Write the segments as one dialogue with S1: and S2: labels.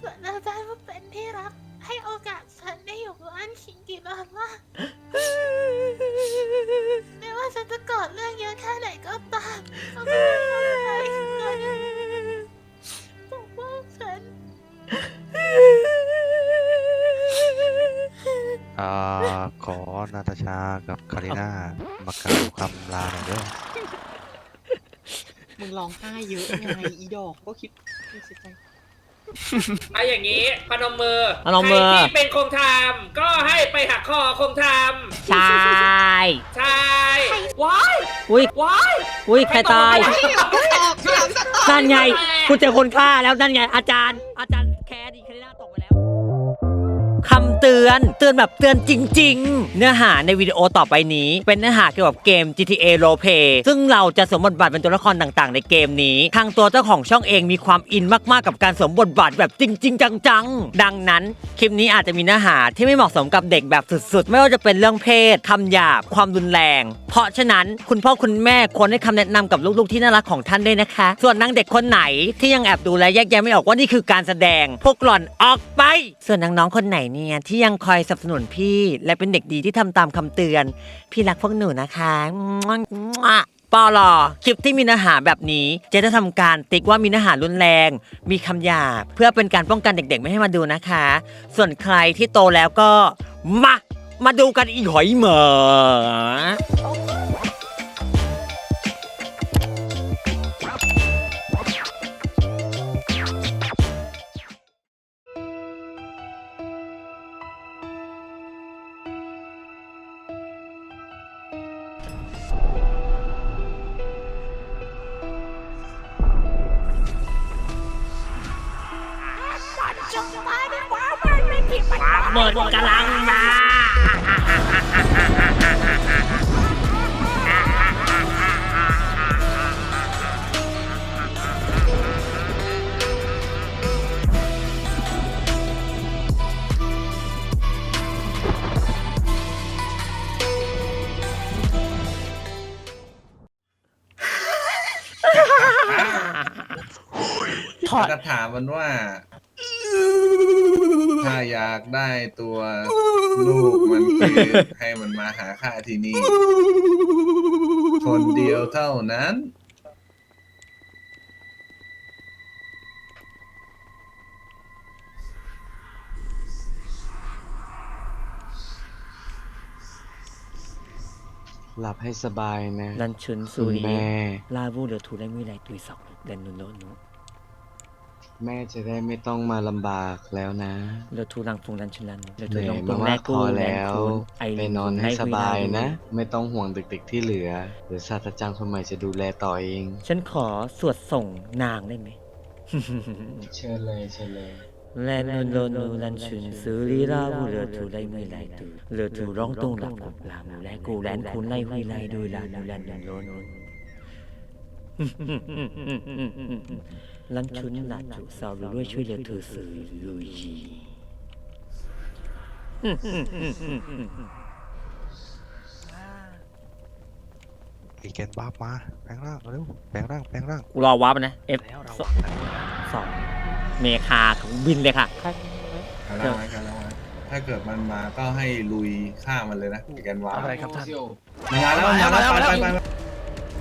S1: ส่วนอาจารย์ว่าเป็นที่รัก ให้โอกาสฉันได้อยู่กับอันคิงกี่รอบมากไม่ว่าฉันจะกอดเรื่องเยอะแค่ไหนก็ตามเขาก็ไม่ทำอะไรฉันปกป้องฉัน
S2: อ่าขอนาตาชากับคาริน่ามากล่าวคำลาหน่อยเด้อ
S3: มึงร้องไห้เยอะไงอีดอกก็คิดไม่เสียใจ
S4: เอาอย่างนี้พนมมือ
S5: พนมมือ
S4: ใครที่เป็นคงทำก็ให้ไปหักคอคงท
S5: ใช่ำ
S4: ใช่ว้าย
S5: อุ้ย
S4: ว้าย
S5: อุ้ยใครตาย
S4: ไม่ตอบไม่ตอบ
S5: นั่นไงคุณเจอคนฆ่าแล้วนั่นไง อาจารย์ อาจารย์แคร์ดีคาริน่าตกไปแล้วคำ เตือน เตือนแบบเตือนจริง ๆ เนื้อหาในวิดีโอต่อไปนี้ เป็นเนื้อหาเกี่ยวกับเกม GTA Roleplay ซึ่งเราจะสวมบทบาทเป็นตัวละครต่างๆ ในเกมนี้ ทางตัวเจ้าของช่องเองมีความอินมากๆ กับการสวมบทบาทแบบจริง ๆ จังๆ ดังนั้นคลิปนี้อาจจะมีเนื้อหาที่ไม่เหมาะสมกับเด็กแบบสุดๆ ไม่ว่าจะเป็นเรื่องเพศคำหยาบความรุนแรง เพราะฉะนั้นคุณพ่อคุณแม่ควรให้คำแนะนำกับลูกๆที่น่ารักของท่านด้วยนะคะ ส่วนนางเด็กคนไหนที่ยังแอบดูและแยกแยะไม่ออกว่านี่คือการแสดง พวกหล่อนออกไป ส่วนน้องๆคนไหนเนี่ยที่ยังคอยสนับสนุนพี่ และเป็นเด็กดีที่ทำตามคำเตือน พี่รักพวกหนูนะคะปอลอคลิปที่มีเนื้อหาแบบนี้จะจะทำการติ๊กว่ามีเนื้อหารุนแรง มีคำหยาบ เพื่อเป็นการป้องกันเด็กๆ ไม่ให้มาดูนะคะ ส่วนใครที่โตแล้วก็มามาดูกันอีหอยเหมอ
S1: จงมาดีกว่ามันไม่ผิดมัน
S5: หมดกำลังมา
S6: แล้วก็ถามมันว่า ถ้าอยากได้ตัวลูกมันคือให้มันมาหาข้าที่นี่ คนเดียวเท่านั้น
S7: หลับให้สบายนะ
S5: ลันชุนสุ
S7: คุณ
S5: รี
S7: แม่
S5: ลาบูเหลือทูได้มือไรตุยสองเดนนุโนนุ
S7: แม่จะได้ไม่ต้องมาลำบากแล้วนะ
S5: เหลือทูลังฟงลันชุนลันเหลือ
S7: เห
S5: ทู
S7: นื่
S5: ล
S7: อย
S5: ง
S7: มา
S5: ตุง
S7: ก
S5: แม่
S7: พ
S5: กู
S7: อ
S5: แลน
S7: แล้ว
S5: คูนไอ
S7: ไปนอนให้สบายนะ ไม่ต้องห่วงเด็กๆที่เหลือเดี๋ยวศาสตราจารย์คนใหม่จะดูแลต่อเอง
S5: ฉันขอสวดส่งนางได้ไหม
S7: เชิญเลยเชิญเลย
S5: แลนนุโนนุลันชุนสุรีลาบูเหลือทูได้มือไรตุเหลือทูร้องตุงหลับกุบลามูแลกูแลนคูนไลหุยไลดูลามูแลนนุโนนุ ลันชุนหลัจูสาวรู้ด้วยช่วยเหลือเธอสื่อลุยจี
S2: ไอแกนบ้าบมาแปลงร่างเร็วแปลงร่างแปลงร่าง
S5: กูรอวาร์ปนะ F
S2: แล้วเรา
S5: สองเมคาของบินเลยค่ะ
S6: คาร่าไหมคาร่าไหมถ้าเกิดมันมาก็ให้ลุยฆ่ามันเลยนะแกนวาร์ป
S2: อะไรครับท่าน
S6: มันมาแล้วมันมาแล้วไปไปไป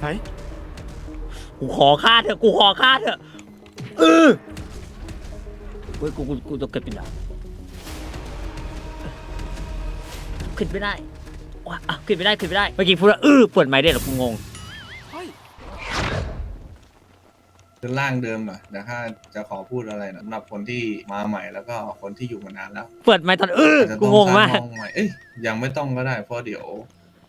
S2: ไหน
S5: กูขอฆ่าเถอะกูขอฆ่าเถอะเออเฮ้ยกูกูกูต้องเกิดเป็นดาวขึ้นไม่ได้ว้าอะขึ้นไม่ได้ขึ้นไม่ได้เมื่อกี้พูดว่าเออเปิดไม้ได้เหรอกูงง
S6: คือร่างเดิมหน่อยแต่ถ้าจะขอพูดอะไรนะสำหรับคนที่มาใหม่แล้วก็คนที่อยู่มานานแล้ว
S5: เปิดไม้ตอนเออ
S6: อาจจะ
S5: กู
S6: ต้อง
S5: งง
S6: สร้ามา
S5: ก
S6: ห้องใหม่เอ้ยยังไม่ต้องก็ได้เพราะเดี๋ยว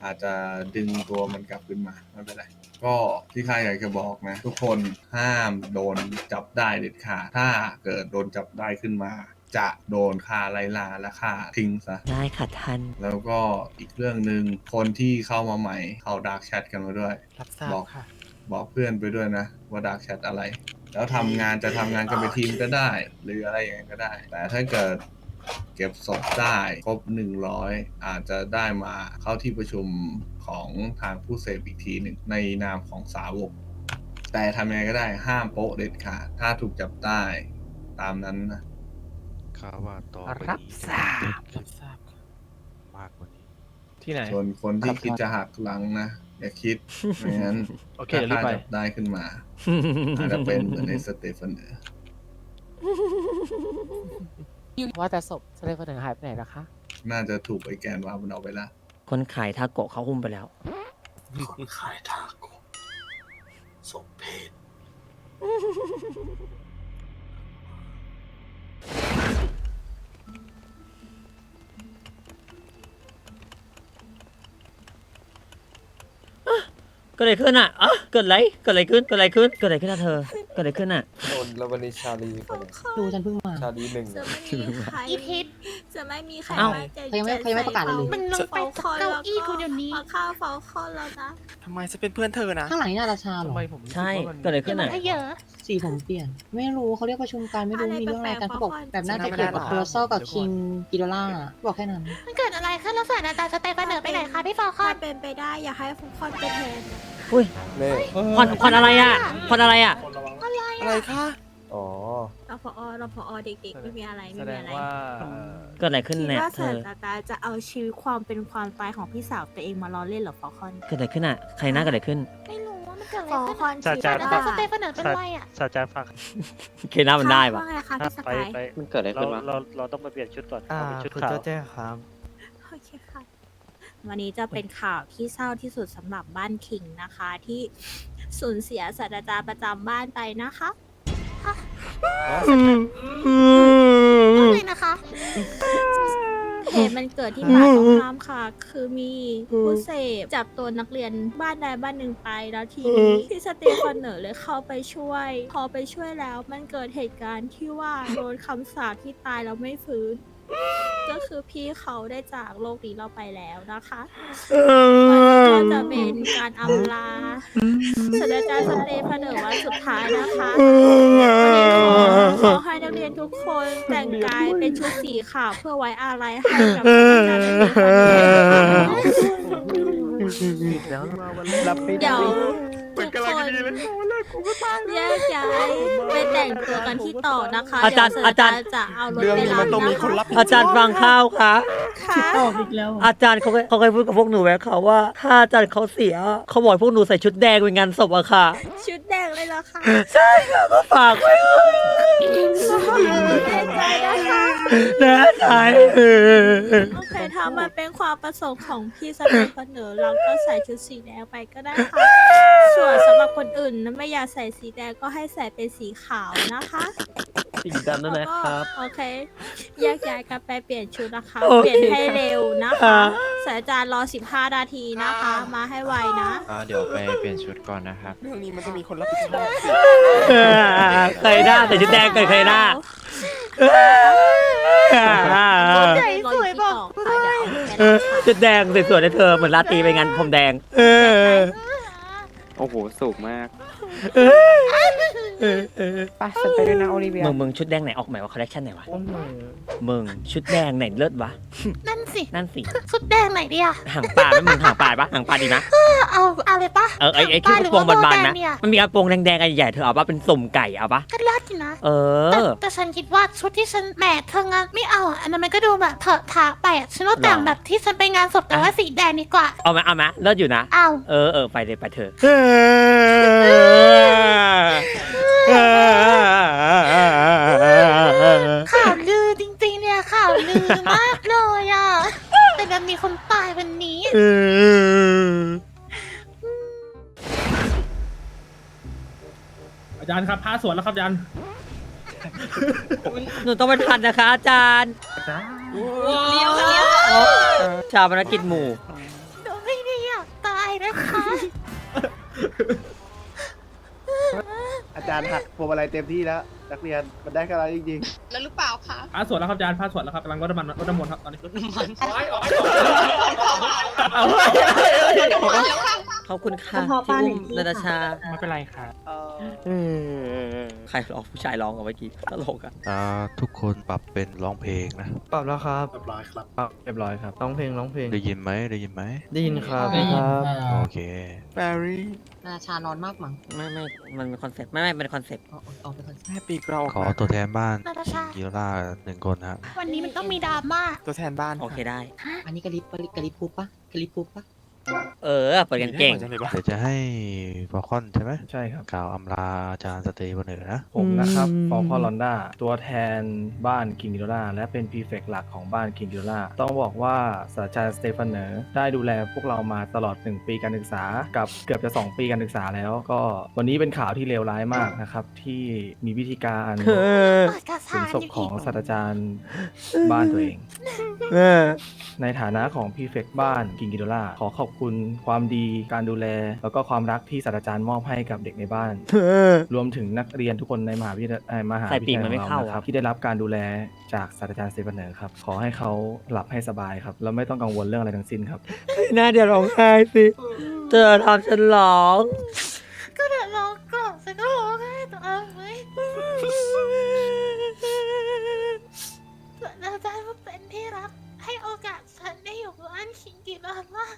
S6: อาจจะดึงตัวมันกลับขึ้นมาไม่เป็นไร ก็ที่ข้าอยากจะบอกนะ ทุกคนห้ามโดนจับได้เด็ดขาดถ้าเกิดโดนจับได้ขึ้นมา จะโดนฆ่าไล่ล่าและฆ่าทิ้งซะ
S5: ได้ค่ะท่าน
S6: แล้วก็อีกเรื่องหนึ่งคนที่เข้ามาใหม่เข้าดาร์กแชทกันมาด้วย
S2: รับทราบ
S6: บอก
S2: ค่ะ
S6: บอกเพื่อนไปด้วยนะ ว่าดาร์กแชทอะไร แล้วทำงานจะทำงานกันเป็นทีมก็ได้ หรืออะไรอย่างนั้นก็ได้ แต่ถ้าเกิดเก็บศพได้ครบ 100 อาจจะได้มาเข้าที่ประชุม ของทางผู้เสพอีกทีหนึ่งในนามของสาวก แต่ทำยังไงก็ได้ห้ามโป๊ะเด็ดขาดถ้าถูกจับได้ตามนั้นนะ
S2: ข่าวว่าต่อไป
S8: รับ
S2: นี้
S8: ทราบ
S2: จะเกิดขึ้นมากกว่านี้
S8: ที่ไหน
S6: ส่วนคนที่คิดจะหักหลังนะอย่าคิดไม่งั้น
S8: โอเค
S6: ถ้า
S8: เดี๋ยวรีบไป
S6: จับได้ขึ้นมาอาจจะเป็นเหมือนในสเตฟานเนอร์
S9: ว่าแต่ศพสเลฟเนอร์หายไปไหนนะคะ
S6: น่าจะถูกไอแกนวามันเอาไปละ
S5: คนขายทาโกะเขาหุ้มไปแล้ว
S6: คนขายทาโกะสมเพศ
S5: เกิดอะไรขึ้นอะอะเกิดอะไร เกิดอะไรขึ้น เกิดอะไรขึ้น เกิดอะไรขึ้นอะเธอ เกิดอะไรขึ้นอะ
S8: โดนแล้ววันนี้ชาลีคนหนึ่ง
S3: ดูฉันเพิ่งมา
S8: ชาลีหนึ่ง
S1: จะไม่มีใคร
S10: อีพิษ
S1: จะไม่มีใคร
S5: เอ้า
S1: มาใจ
S3: เขายังไม่เขายังไม่ประกาศเลย
S10: มันลงไปจากเก้าอี้กูเดี๋ยวนี้
S1: มาฆ่าเฝ้าคอนแล้วนะ
S8: ทำไมจะเป็นเพื่อนเธอนะ
S3: ข้างหลังนี่นาราชาเหรอ
S8: ทำไมผมรู้สึ
S5: ใช่
S8: ว่ามัน
S5: เกิดอะไร
S10: เดี๋
S5: ขึ้
S10: ย
S5: น
S10: วมัน
S5: อะ
S10: ก็เยอะ
S3: สีผมเปลี่ยน ไม่รู้เขาเรียกประชุมกันไม่รู้มีเรื่องอะไรกันเขาบอกแบบน่าจะเกี่ยวกับโคลโซกับคิงกิโดล่าบอกแค่นั้น
S10: มันเกิดอะไรขึ้นแล้วสถานอาจารย์สเตฟานเนอร์ไปไหนคะพี่ฟอลคอ
S1: ถ้านเป็นไปได้อยากให้ฟุกคอนไปแทน
S5: อุ้ย
S8: เน่
S5: ควันควันอะไรอะควันอะไรอะ
S8: อะไรคะอ๋อ
S1: รพอรพอเด็กๆไม่มีอะไร
S8: แส
S1: ไม่
S8: ด
S1: มี
S8: ง
S1: อะไร
S8: ว่า
S5: เกิดอะไรขึ้น
S1: คิด
S5: เนี่ย
S1: ว่า
S5: เธ
S1: ศาส
S5: อ
S1: ตราจารย์จะเอาชีวิตความเป็นความตายของพี่สาวตัวเองมาล้อเล่นเหรอฟอลคอน
S5: เกิดอะไรขึ้นอะ ใครหน้าเกิดอะไรขึ้น
S10: ไม่รู้ว่ามันเกิดอะไร
S1: ฟอล
S10: ขึ้น
S1: คอน
S10: ศาสตราจารย์สเต
S1: ฟ
S10: ฟานเนอร์เป็นไรอะ
S11: ศาสตราจารย์ฟัง
S5: เคหน้ามันได้ปะ
S1: ว่าไงคะพี่ส
S11: ไป
S1: กาย
S11: ไป
S7: มันเกิดอะไร
S11: เรา
S7: ขึ้นวะ
S11: เราเราต้องไปเปลี่ยนชุดก่อน
S8: อ่า
S11: เอาเป็นชุด
S8: คุณ
S11: ขาว
S8: เจ้าแจ้ครับ
S1: โอเคค่ะ วันนี้จะเป็นข่าวที่เศร้าที่สุดสำหรับบ้านคิงนะคะ ที่สูญเสียศาสตราจารย์ประจำบ้านไปนะคะ
S10: ว่าไงนะคะ
S1: เหตุมันเกิดที่ป่าตรงข้ามค่ะ คือมีผู้เสพจับตัวนักเรียนบ้านใดบ้านหนึ่งไปแล้วทีนี้พี่สเตฟานเนอร์เลยเข้าไปช่วย พอไปช่วยแล้วมันเกิดเหตุการณ์ที่ว่าโดนคำสาปที่ตายแล้วไม่ฟื้น ก็คือพี่เขาได้จากโลกนี้เราไปแล้วนะคะมันก็จะเป็นการอำลาศาสตราจารย์สเตฟานเนอร์วันสุดท้ายนะคะวันนี้ขอขอให้นักเรียนทุกคนแต่งกายเป็นชุดสีขาวเพื่อไว้อาลัยให้กับศาสตราจารย์สเตฟานเนอร์นะคะ
S8: รับไม่
S1: เดี๋
S8: ได้
S1: ยวทุกคน แยกย้ายไปแต่งตัวกันที่ต่อนะคะ
S5: อาจารย์
S1: เดี๋ว
S5: อาจารย์
S1: จะเอารถ
S8: เรื่อง
S1: ไป
S8: นี้
S1: รั
S8: มั
S1: บ
S8: นต้องมี
S1: นะ
S8: คน
S1: คะ
S8: รับผิดชบ
S5: อาจารย์ฟังข้าวค่ะ
S1: ค่ะ
S5: อาจารย์เขาเคยเขาเคยพูดกับพวกหนูไว้ค่ะว่า ถ้าอาจารย์เขาเสียเขาบอกให้พวกหนูใส่ชุดแดงเป็นงานศพอะค่ะ
S1: ชุดแดงเลยเหรอคะ
S5: ใช่ค่ะก็ฝากไว้ค่ะ
S1: เสียใจนะคะ
S5: แน่ใจเออ
S1: โอเคถ้ามันเป็นความประสงค์ของพี่สเตฟานเนอร์เราก็ใส่ชุดสีแดงไปก็ได้ค่ะ ส่วนสำหรับคนอื่นนะไม่อยากใส่สีแดงก็ให้ใส่เป็นสีขาวนะคะ
S8: สีดำนั่นแหละครับ
S1: โอเคแยกย้ายกันไปเปลี่ยนชุดนะคะ
S5: โอ
S1: เป
S5: เค
S1: ลี่ยนให้เร็วนะคะ
S5: อ่า
S1: ศาสตราจารย์รอ 15 นาทีนะคะ มาให้ไวนะ
S7: เดี๋ยวไปเปลี่ยนชุดก่อนนะครับ
S8: เรื่องนี้มันต้องมีคนรับผิดชอบสิ
S5: เออเคยหน้าใส่ชุดแดงเกิดเคยหน้า
S10: ใจสวยบอก
S1: รออยู่ที่กล่องค่ะเดี๋ยวเอาไป
S5: เออ
S1: รับค่ะ
S5: ชุดแดงสวยๆนะเธอเหมือนราตรีไปงานพรมแดง เออ
S7: โอ้โหสูงมาก
S5: เออเออเออ
S9: ไปฉันไปด้วยนะโอลิเวีย
S5: มึงมึงชุดแดงไหนออกใหม่ว่าคอลเลคชันไหนวะ
S8: โอ้โห
S5: มึงชุดแดงไหนเลิศวะ
S10: นั่นสิ
S5: นั่นสิ
S10: ชุดแดงไหนดีอะ
S5: หางปลาไหมมึงหางปลาปะหางปลาดีนะ
S10: เอาอะไรปะ
S5: เออไอไอที่
S10: ห
S5: ก
S10: รื
S5: ระโปรง
S10: ว่
S5: บาน
S10: โแด
S5: ๆนะ
S10: เนี่ย
S5: มันมีกระโปรงแดงๆอันใหญ่ๆเธอเอาปะเป็นสุ่มไก่เอาปะ
S10: ก็เลิศอยู่นะ
S5: เอ
S10: แต่
S5: อ
S10: แต่ฉันคิดว่าชุดที่ฉันแหมเธองานไม่เอาอะอันนั้นมันก็ดูแบบเถอะทะไปอะฉันว่าแต่ง
S5: หรอ
S10: แบบที่ฉันไปงานศพแต่ว่าสีแดงดีกว่า
S5: เอาไหมเอาไหมเลิศอยู่นะ
S10: เอา
S5: เออเออไปเลยไปเถอะ
S10: ข่าวลือจริงๆเนี่ยข่าวลือมากเลยอะแต่ดันมีคนตายวันนี้
S11: อาจารย์ครับพาสวนแล้วครับอาจารย์
S5: หนูต้องไปทันนะคะอาจารย์
S1: เลี้ยวเลี้ยว
S5: ชาปนกิจหมู่
S8: จารย์หักพวงมาลัยเต็มที่แล้วนักเรียนมันได้แค่นั้นจริง
S3: แล้วหรือเปล่าคะ
S11: พาสวนแล้วครับอาจารย์พาสวนแล้วครับกำลังรดน้ำมันรดน้ำมนต์ครับตอนนี้
S4: โอ้ยโอ้ย
S11: เอา
S5: ขอบคุณค่ะที่อุ้มนาตาชา
S11: ไม่เป็นไรครับ
S8: ๆ เออ
S5: ใครร้องผู้ชายร้องกับเมื่อกี้ตลกอะ
S2: อ่าทุกคนปรับเป็นร้องเพลงนะ
S11: ปรับแล้วครับเรียบร้อยครับเรียบร้อยครับร้องเพลงร้องเพลง
S2: ได้ยินไหมได้ยินไหม
S11: ได้ยินครับ
S2: โอเค
S11: แบรี่
S3: นาชานอนมากมั้ง
S5: ไม่ไม่มันเป็นคอนเซ็ปต์ไม่ไม่เป็นคอนเซ็ปต์
S3: เอาเอาไปก่อน
S11: แม่ปีกเรา
S2: ขอตัวแทนบ้าน
S10: นาตาชา
S2: กิโลล่าหนึ่งคนฮะ
S10: วันนี้มันต้องมีดราม่า
S11: ตัวแทนบ้าน
S5: โอเคได้
S3: อันนี้กะลิบกะลิบปุ๊บปะกะลิบปุ๊บปะ
S5: เออ เปิดกันเก่ง
S2: เดี๋ยวจะให้ฟอลคอนใช่ไหม
S11: ใช่ครับ
S2: กล่าวอำลาอาจารย์สเตย์วันเหนือนะ
S11: ผมนะครับฟอลคอลอนด้าตัวแทนบ้านคิงกิโดล่าและเป็นพีเฟกหลักของบ้านคิงกิโดล่าต้องบอกว่าศาสตราจารย์สเตฟานเนอร์ได้ดูแลพวกเรามาตลอด 1 ปีการศึกษา กับเกือบจะ 2 ปีการศึกษาแล้ว ก็วันนี้เป็นข่าวที่เลวร้ายมากนะครับ ที่มีวิธีการ
S10: เปิดกระ
S11: ถึ
S10: สางน
S11: ศพ
S10: อยู่
S11: ขอ
S10: อี
S11: ง
S10: ก
S11: ศาสตราจารย์บ้านตัวเองในฐานะของพีเฟกบ้านกิงกิโดล่าขอขอบคุณความดีการดูแล แล้วก็ความรักที่ศาสตราจารย์มอบให้กับเด็กในบ้าน รวมถึงนักเรียนทุกคนในมหาวิทยาลัยเอ่อมหา
S5: ใส่
S11: วิ
S5: ปี
S11: ท
S5: ก
S11: ยา
S5: มั
S11: ลั
S5: น
S11: ย
S5: ไม่
S11: ของ
S5: เข้า
S11: เรานะครับ
S5: อะ
S11: ที่ได้รับการดูแลจากศาสตราจารย์สเตฟานเนอร์ครับขอให้เขาหลับให้สบายครับแล้วไม่ต้องกังวลเรื่องอะไรทั้งสิ้นครับ
S5: น่าเดี๋ยวร้องไห้สิ เธอทำฉันร้อง
S10: ก็เดี๋ยวร้องก่อนฉันก็ร้องให้ตัวเองไหมส่วนอาจารย์ว่าเป็นที่รัก ให้โอกาสฉันได้อยู่บ้านคิงกีรอนมาก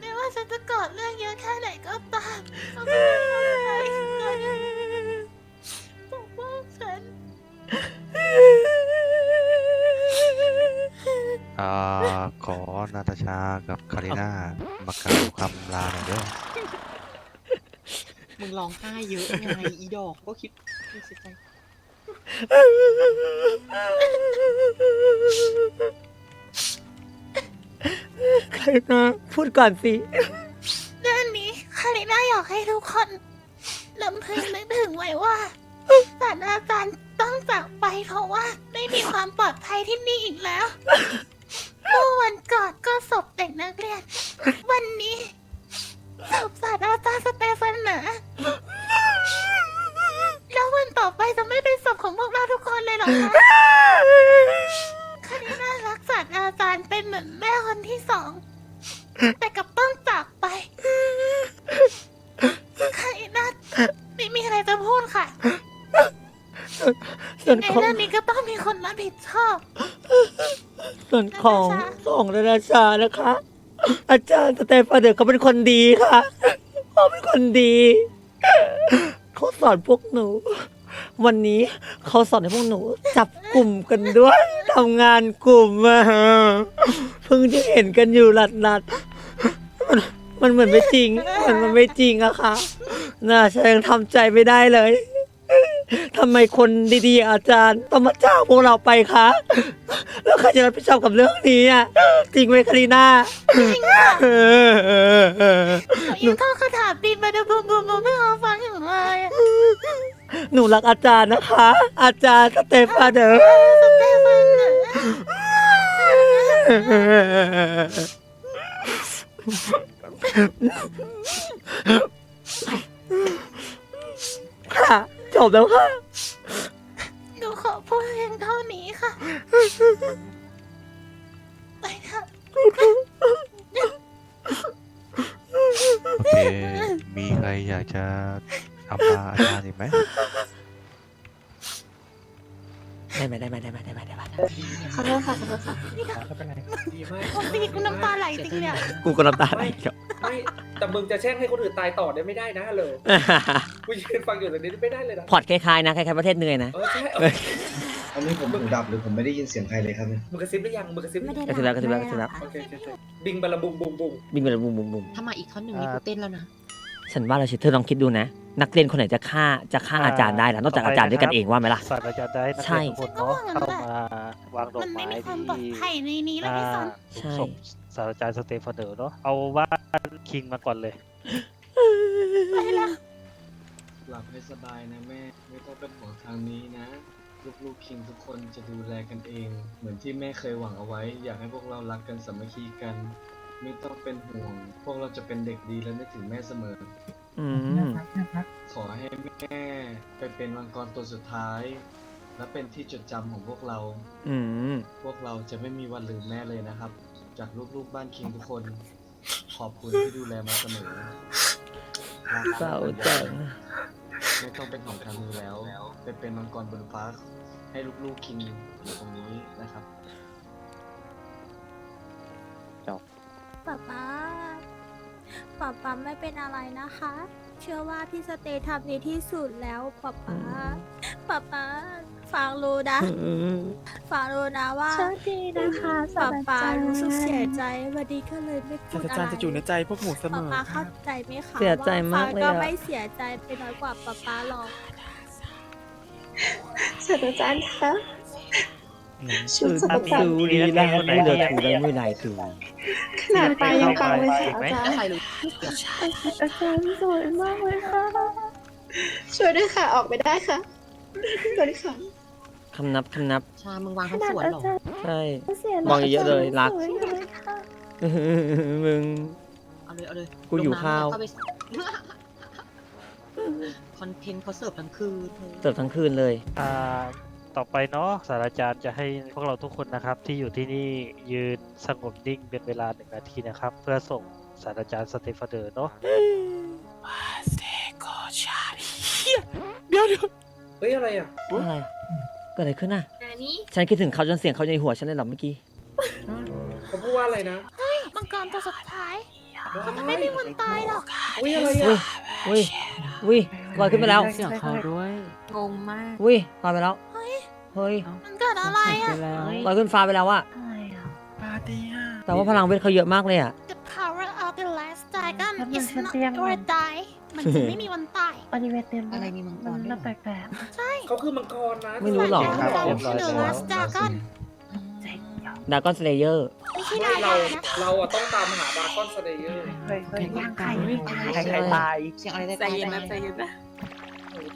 S10: ไม่ว่าฉันจะกอดเรื่องเยอะแค่ไหนก็ตามเขาก็ไม่ทำอะไรฉันปกป้องฉัน
S2: อ่าขอนาตาชากับคาริน่ามากล่าวคำลาหน่อยเด้อ
S3: มึงร้องไห้เยอะไงอีดอกก็คิดไม่เสียใจ
S5: คาริน่าพูดก่อนสิ
S10: เรื่องนี้คาริน่าอยากให้ทุกคนลำพึงนึกถึงไว้ว่าศาสตราจารย์ต้องจากไปเพราะว่า ไม่มีความปลอดภัยที่นี่อีกแล้ว เมื่อวันก่อนก็ศพเด็กนักเรียน วันนี้ศพส ส่วนของนาตาชา
S5: ของนาตาชานะคะ อาจารย์สเตฟานเดอร์เขาเป็นคนดีค่ะเขาเป็นคนดีเขาสอนพวกหนู วันนี้เขาสอนให้พวกหนู จับกลุ่มกันด้วยทำงานกลุ่มอะเพิ่งจะเห็นกันอยู่หลัดหลัดๆมันมันเหมือนไม่จริง มันมันไม่จริงอะค่ะน่าฉันยังทำใจไม่ได้เลย ทำไมคนดีๆอย่างอาจารย์ต้องมาจ้างพวกเราไปคะ แล้วใครจะรับผิดชอบกับเรื่องนี้อะ จริงไหมคารีน่าจริงอะ
S10: หนูยังท่องคาถาปีนมาดูบูมบูมบูมไม่เอาฟังอยู่เลยอะ
S5: หนูรักอาจารย์นะคะ อาจารย์สเตฟานเดอร์
S10: สเตฟานเนอร์
S5: ค่ะ จบแล้วค่ะ
S10: หนูขอพูดเพียงเท่านี้ค่ะ ไปค่ะ
S2: โอเค มีใครอยากจะอำลาอาจารย์อีกไหม
S5: ได้ไหมได้ไหมได้ไหมได้ไหมได้ไหม
S10: ขอโทษค่ะขอโทษค่ะนี่ค่ะ
S4: ดีมาก
S10: ปกติกูน้ำตาไหลจริงเนี่ย
S5: กูก็น้ำตาไหลครับ
S4: ไม่แต่มึงจะแช่งให้คนอื่นตายต่อได้ไม่ได้นะฮัลโหลกูยืนฟังอยู่ตรงนี้ไม่ได้เลยนะ
S5: พอร์ตคล้ายๆนะคล้ายๆประเทศเหนื่อยนะ
S4: เออใช่เออ
S8: อันนี้ผมหูดับหรือผมไม่ได้ยินเสียงใครเลยครับเนี่ย
S4: มึงกระซิบหรือยังมึงกระซิบหรือยัง
S5: กระซิบแล้วกระซิบแล้วกระซิบแล้ว
S4: โอเคโอเคโอเคบิงบาระบุงบุงบุง
S5: บินไปเลยบุมบุมบุม
S3: ถ้ามาอีกท่อนหนึ่งนี่กูเต้นแล้วนะ
S5: ฉันว่าเราชิเธอลองคิดดูนะ นักเรียนคนไหนจะฆ่าจะฆ่าอาจารย์ได้ล่ะนอกจากอาจารย์ด้วยกันเองว่าไหมล่ะ
S11: ศาสตราจารย์ได้นัก
S5: ใช่
S11: เรียนทุกคนเนาะเข้ามาวางดอ
S10: มั
S11: ก
S10: นไม่
S11: ไม้
S10: มีความปลอด
S11: ที่
S10: ภัยในนี้เลย
S11: หน้า
S10: พี่สัน
S5: ใช่
S11: ศพศาสตราจารย์สเตฟานเดอร์เนาะเอาว่านคิงมาก่อนเลย
S10: ไปละ
S7: หลับให้สบายนะแม่ ไม่ต้องเป็นห่วงทางนี้นะ ลูกๆคิงทุกคนจะดูแลกันเอง เหมือนที่แม่เคยหวังเอาไว้ อยากให้พวกเรารักกันสามัคคีกัน ไม่ต้องเป็นห่วง พวกเราจะเป็นเด็กดีและนึกถึงแม่เสมอ
S5: อืม
S7: ขอให้แม่ไปเป็นมังกรตัวสุดท้าย และเป็นที่จดจำของพวกเรา
S5: อืม
S7: พวกเราจะไม่มีวันลืมแม่เลยนะครับ จากลูกๆบ้านคิงทุกคน ขอบคุณที่ดูแลมาเสมอรัก
S5: เศร้าจัง
S7: ไม่ต้องเป็นของทางนี้แล้วไปเป็นมังกรบนฟ้า ให้ลูกๆคิงอยู่ตรงนี้นะครับ
S1: ป๊าป๊า ป๊าป๊าไม่เป็นอะไรนะคะ เชื่อว่าพี่สเตย์ทำดีที่สุดแล้วป๊าป๊าป๊าป๊าฟังรู้นะฟังรู้นะว่า
S10: โชคดีนะคะ
S1: ป๊าป๊า
S10: ศาสตราจารย์
S1: รู้สึกเสียใจวันนี้ก็เลยไม่พูด
S8: ศาสตรา
S1: อะไร
S8: จารย์จะอยู่ในใจพวกหนูเสม
S1: ป๊า
S8: อ
S1: ป๊า
S8: ค่ะ
S1: เข้าใจไหมคะ
S5: เสียใจมาก
S1: ว่
S5: เลย
S1: ก็
S5: อะ
S1: ไม่เสียใจไปน้อยกว่าป๊าป๊าหรอก
S10: ศาสตราจารย์คะชุดศาสตราจารย์
S5: ดูดีแล้วมือเดือดถูแล้วมือไหนถู
S10: ขนาดไปยังกังเลยค่ะ
S8: ไหม
S10: อาจารย์ อาจารย์สวยมากเลยค่ะ ช่วยด้วยค่ะ ออกไม่ได้ค่ะช่วยด้วยค่ะ
S5: คำนับคำนับ
S3: ชา มึงวาง
S10: ข
S3: ทั้ง
S10: นาด
S3: สวน
S10: อา
S3: เหรอ
S10: จารย์
S5: ใช่
S10: เสีย
S5: มองเยอะๆเลยรัก
S10: สวยเลยค่ะ
S5: มึง
S3: เอาเลย เอาเลย
S5: กูอยู่ข้าว
S3: ลงน้ำแล้เข้ไปคอนเทนต์เขาเสิร์ฟทั้งคืนเธอ
S5: เติบทั้งคืนเลย
S12: อ่าต่อไปเนาะศาสตราจารย์จะให้พวกเราทุกคนนะครับ ที่อยู่ที่นี่ยืนสงบนิ่งเป็นเวลาหนึ่งนาทีนะครับ เพื่อส่ง ศาสตราจารย์สเตฟานเดอร์เนาะ
S4: เฮ้ยอะไรอะ
S5: อะไรเกิดอะไรขึ้นน่ะ
S1: อันนี้
S5: ฉันคิดถึงเขาจนเสียงเขาในหัวฉันเลยเหรอเมื่อกี้
S4: เขาพูดว่าอะไรนะ
S10: มังกรตัวสุดท้ายมันไม่มีวันตายหรอก
S4: อุ้ยอะไร
S5: อุ้ย
S4: อะ
S5: อุ้ยอุ้ยลอยขึ้นไปแล้ว
S9: เสียงเขาด้วย
S10: งงมาก
S5: อุ้ยลอยไปแล้ว เฮ้ย
S10: มันเกิดอะไร
S9: ไป
S10: อะ
S9: แล้ว
S5: ลอยขึ้นฟ้าไปแล้วอะ
S10: อะไรอะ
S5: แต่ว่าพลังเวทเขาเยอะมากเลยอะ
S10: dragon
S9: แล้วมัน
S10: is
S9: จะ
S10: not
S9: เตรียม
S10: your die มันจะไม่มีวันตาย
S9: อนิเวตเต็ม
S3: อะไรมีมังกรด้วยเหรอ
S9: แปลก
S10: ใช่
S4: เขาคือมังกรนะ
S5: ไม่รู้หรอก
S10: มังกรคือ the last dragon
S5: ดากอนสเลเยอร์
S10: ไม่ใช่
S4: ไม่
S10: ดา
S4: เรา
S10: รานะ
S4: เราอะต้องตามหาดราก้อนสเลเยอร์
S8: เคยเคย
S10: ยังใคร
S8: ใครใครตาย
S3: เสียงอะไรได้ตายนะใจเย็นนะ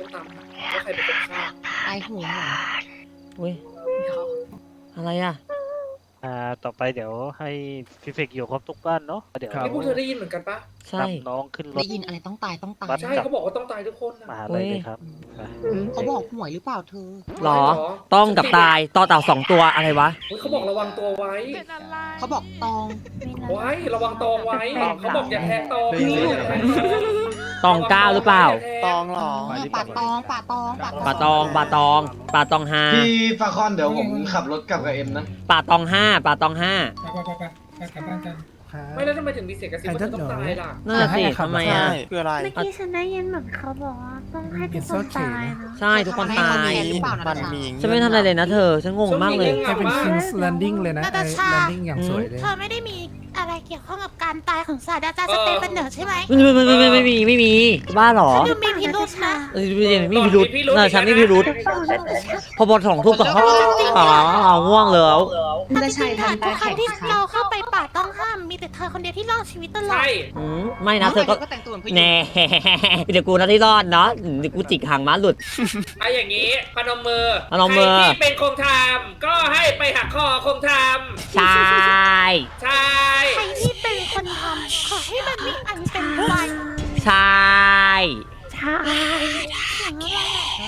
S4: ต้องตามหาว่าใครเป็นคนฆ่า
S3: ตายโหงเหรอ
S5: อุ้ย อะไรอะ
S12: อ่า ต่อไปเดี๋ยวให้พี่เฟกอยู่ครบทุกบ้านเนาะเดี๋ยว
S8: ครับ
S4: นี่พวกเธอได้ยินเหมือนกันปะ
S5: ใช่
S12: นำน้องขึ้นรถ
S3: ได้ยินอะไรต้องตายต้องตาย
S12: บัส
S4: ใช่เขาบอกว่าต้องตายทุกคนนะ
S12: มหาลัยเลยครับไป
S3: เขาบอกหวยหรือเปล่าเธอ
S5: หรอ
S4: ไม่
S5: ต้องกับตายต่อเต่าสองตัวอะไรวะ
S4: เฮ้ยเขาบอกระวังตัวไว้
S10: เป็นอะไร
S3: เขาบอกตอง
S4: ไว้ระวังตองไว้ เขาบอกอย่าแทงตอง
S8: ไม่รู้
S4: อย่าแทงตอง
S5: ตองก้าวหรือเปล่า
S8: ตองเหรอ
S3: ป่าตองป่าตองป่า
S5: ปลาตองปลาตองปลาตองห้า
S7: พี่ฟาคอนเดี๋ยวผมขับรถกลับกับเอ็มนะ
S5: ปลาตองห้าปลาตองห้า
S4: ไม่แล้วทำไมถึงมีเสียงกระซิบว่าเธอต้องตายล่ะ
S5: นั่นน่ะสิทำไมอะ
S8: คืออะไร
S10: เมื่อกี้ฉันได้ยินเหมือนเขาบอกว่าต้องให้ทุกคนตายนะ
S5: ใช่ทุกคนตาย
S3: ให้เขหรือเปล่านะ
S8: มัน
S3: จ๊ะ
S8: มี
S5: ฉันไม่ทำอะไรเลยนะเธอ ฉันงงมากเลย
S4: ให้เป็น
S10: King's Landing
S8: เลยนะ
S10: นาตาชา
S8: อย่างสวยเลย
S10: เธอไม่ได้มี อะไรเกี่ยวข้องกับการตายของศาสตราจารย์สเตฟานเนอร์ใช่ไหม
S5: ไม่ไม่ไม่ไม่ไม่มีไม่มีบ้าเหรอ
S10: ดูมีพิรุธนะ
S5: เออไม่มีพิรุษเออฉันไม่มีพิรุษพอบอลสองทุ่มก็เขาอ๋อง่วงแล้ว
S3: ได้ใช่
S10: ค่ะ
S3: ทำได้
S10: ทุกครั้
S3: แข่
S10: ง
S3: ง
S10: ที่
S3: ค่ะ
S10: เราเข้าไปป่าต้องห้ามมีแต่เธอคนเดียวที่รอดชีวิตตลอด
S4: ใช่
S5: อืมไม่นะเธอก็
S3: ก็แต่งตัวเหมือนผู้หญิง
S5: แน่เดี๋ยวกูนะที่รอดเนาะเดี๋ยวกูจิกหางม้าหลุด
S4: ไอ้อย่างนี้พนมมือ
S5: พนมมือ
S4: ใครที่เป็นคงทำก็ให้ไปหักคอคงท
S5: ใช่ำ
S4: ใช่
S10: ใครที่เป็นคนทำขอให้มันมีอันเป็นไป
S5: ใช่
S10: ใช่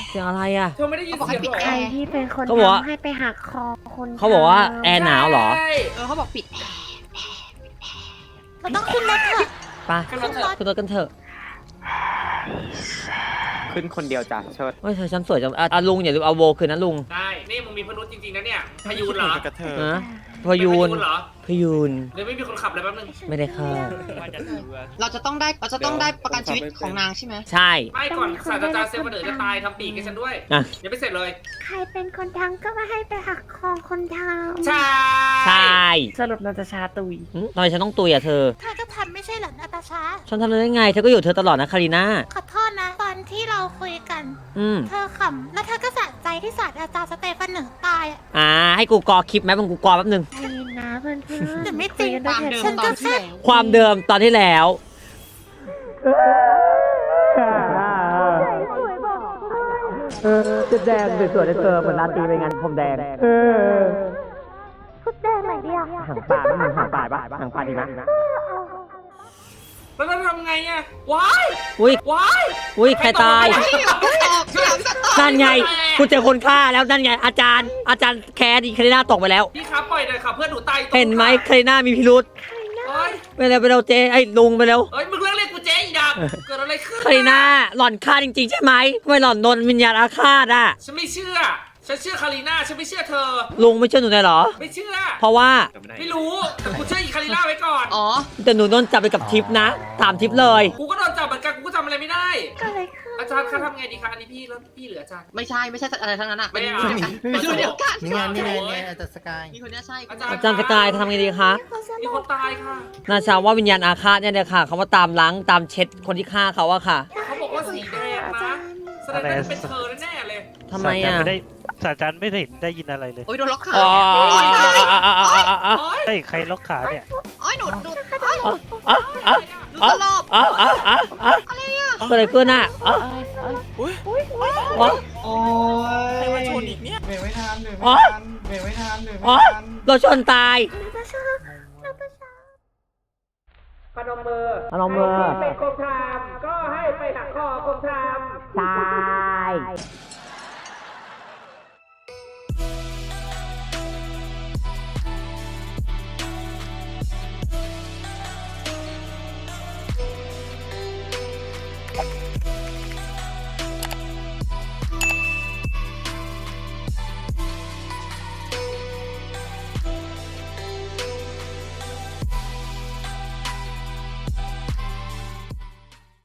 S5: เสียงอะไรอะ
S4: เธอไม่ได้ยินเสียงเหรอ
S10: ใครที่เป็นคน
S5: เขาบอกว่า
S10: ทำให้ไปหักคอคน
S5: เขาบอกว่าแอร์หนาวเหรอ
S4: ใช่
S3: เออเขาบอกปิด
S10: เราต้องขึ้นรถเถอะ
S5: ไปขึ้นรถขึ้นรถกันเถอะ
S8: ขึ้นคนเดียวจ้ะเชิด
S5: เฮ้ยเธอฉันสวยจังอะอะลุงอย่าลืมเอาโวคืนนะลุง
S4: ได้ นี่มึงมีพนุษจริงๆนะเนี่ยพยูนเหรอ
S8: กระเทย
S5: นะพยูน
S4: เป็นพเหรอ
S5: พยูน
S4: หรือไม่มีคนขับเลยแป๊บนึง
S5: ไม่ได้เข้า
S3: เราจะต้องได้เราจะต้องได้ประกันชีวิตของนางใช่ไหม
S5: ใช่
S4: ไม่ก่อนศาสตราจารย์เซฟเดอร์จะตายทำปีกให้ฉันด้วย
S5: อะ
S4: ยังไม่เสร็จเลย
S10: ใครเป็นคนทำก็ไม่ให้ไปหักคอคนทำ
S4: ใช่
S5: ใช่
S9: สรุปนาตาชาตุย
S5: หึทำไมฉันต้องตุยอะเธอ
S10: เธอก็ทำไม่ใช่เหรอนาตาชา
S5: ฉันทำได้ไง เธอก็อยู่เธอตลอดนะคาริน่า
S10: ขอโทษนะ ตอนที่เราคุยกัน
S5: อืม
S10: เธอขำแล้วเธอก็สะใจที่ศาสตราจารย์สเตฟานเนอร์ตายอะ
S5: อ่า ให้กูกอคลิปไหมมึงกูกอแป๊บนึง
S10: จริงนะเพื่อนๆแต่ไม่จริง
S3: ตามเดิม
S10: ฉัน
S3: ตอ
S10: ก็
S3: นที่
S10: แค่
S3: แล้ว
S5: ความเดิมตอนที่แล้ว เออจะแดงสวยๆเลยเธอเหมือนราตรีไปงานพรมแดงเออ
S10: ชุดแดงไหนเดียว
S5: หางป่าบ้างหางป่าบ้างหางป่าดีไหม
S4: แล้วเราทำไงอะว้าย
S5: อุ้ย
S4: ว้าย
S5: อุ้ยใครตาย นั่นไงกูเจอคนฆ่าแล้วนั่นไงอาจารย์ อาจารย์แคสอีคาริน่าตกไปแล้ว
S4: พี่ครับปล่อยหน่อยค่ะเพื่อนหนูตายตรง
S5: เห็นไหม
S4: ค่ะ
S5: คาริน่ามีพิรุษ
S4: เฮ้ย
S5: ไปเร็วไปเร็วเจไอ้ลุงไปเร็ว
S4: เฮ้ยมึงเลิกเรียกกูเจ๊อีดเกิดอะไรขึ้น
S5: คาริน่าหล่อนฆ่าจริงๆใช่ไหมทำไมหล่อนโดนวิญญาณอาฆาตอะ
S4: ฉันไม่เชื่อ ฉันเชื่อคารีนาฉันไม่เชื่อเธอ
S5: ลุงไม่เชื่อหนูเลยเหรอ
S4: ไม่เชื่อ
S5: เพราะว่า
S4: ไม่รู้แต่กูเชื่ออีคารีนาไว้ก่อน
S3: อ๋อ
S5: แต่หนูโดนจับไปกับทิปนะถามทิปเลย
S4: กูก็โดนจับเหมือนกันกูก็ทำอะไรไม่ได้
S10: เกิดอะไรขึ้น
S4: อาจารย์คะทำไงดีคะอันนี้พี่แล้วพี่เหลืออาจารย์
S3: ไม่ใช่ไม่ใช่อะไรทั้งนั้นอะ
S4: ไม่
S3: เป็น
S4: เอา
S3: รุ่นเดียวกัน
S4: นี่ไงนี่ไงนี่ไงอาจารย์สกาย
S3: มีคนเนี้ยใช่
S4: อาจารย์
S5: อาจารย์สกายทำไงดีคะ
S4: มีคนตายค่ะ
S5: นาชาว่าวิญญาณอาฆาตเนี่ยเลยค่ะเขามาตามล้างตามเช็ดคนที่ฆ่าเขาอะค่ะ
S4: เขาบอกว่าสีแดงนะ แสดงว่าเป็นเธอแน่ๆเลย
S5: ทำไม
S12: ศาสตราจารย์
S5: อะ
S12: ไม่ได้ ศาสตราจารย์ไม่เห็นได้ยินอะไรเลย
S3: โอ้ยโดนล็อกขา
S5: อ๋อ
S12: เฮ้ยใครล็อกขาเนี่ย
S3: โอ้ยหนูดู
S5: อ๋ออ๋อ
S3: ดู
S5: อ๋อ
S3: ตลบ
S5: อ๋ออ๋ออ๋ออ๋อเกิดอะไรขึ้นอะอ๋ออ๋อ
S8: โอ้ยใครมาชนอีกเนี่ย เบรกไม่ทันเบรก
S5: อ๋
S8: ไม่
S5: อ
S8: ทันเบรกไม่ทันเบรก
S5: อ๋อ
S8: ไม่ทัน
S5: เราชนตาย
S4: พนมมือ
S5: พนมมือ
S4: ให้เป็นคมทามก็ให้ไปหักคอคมทาม
S5: ใช่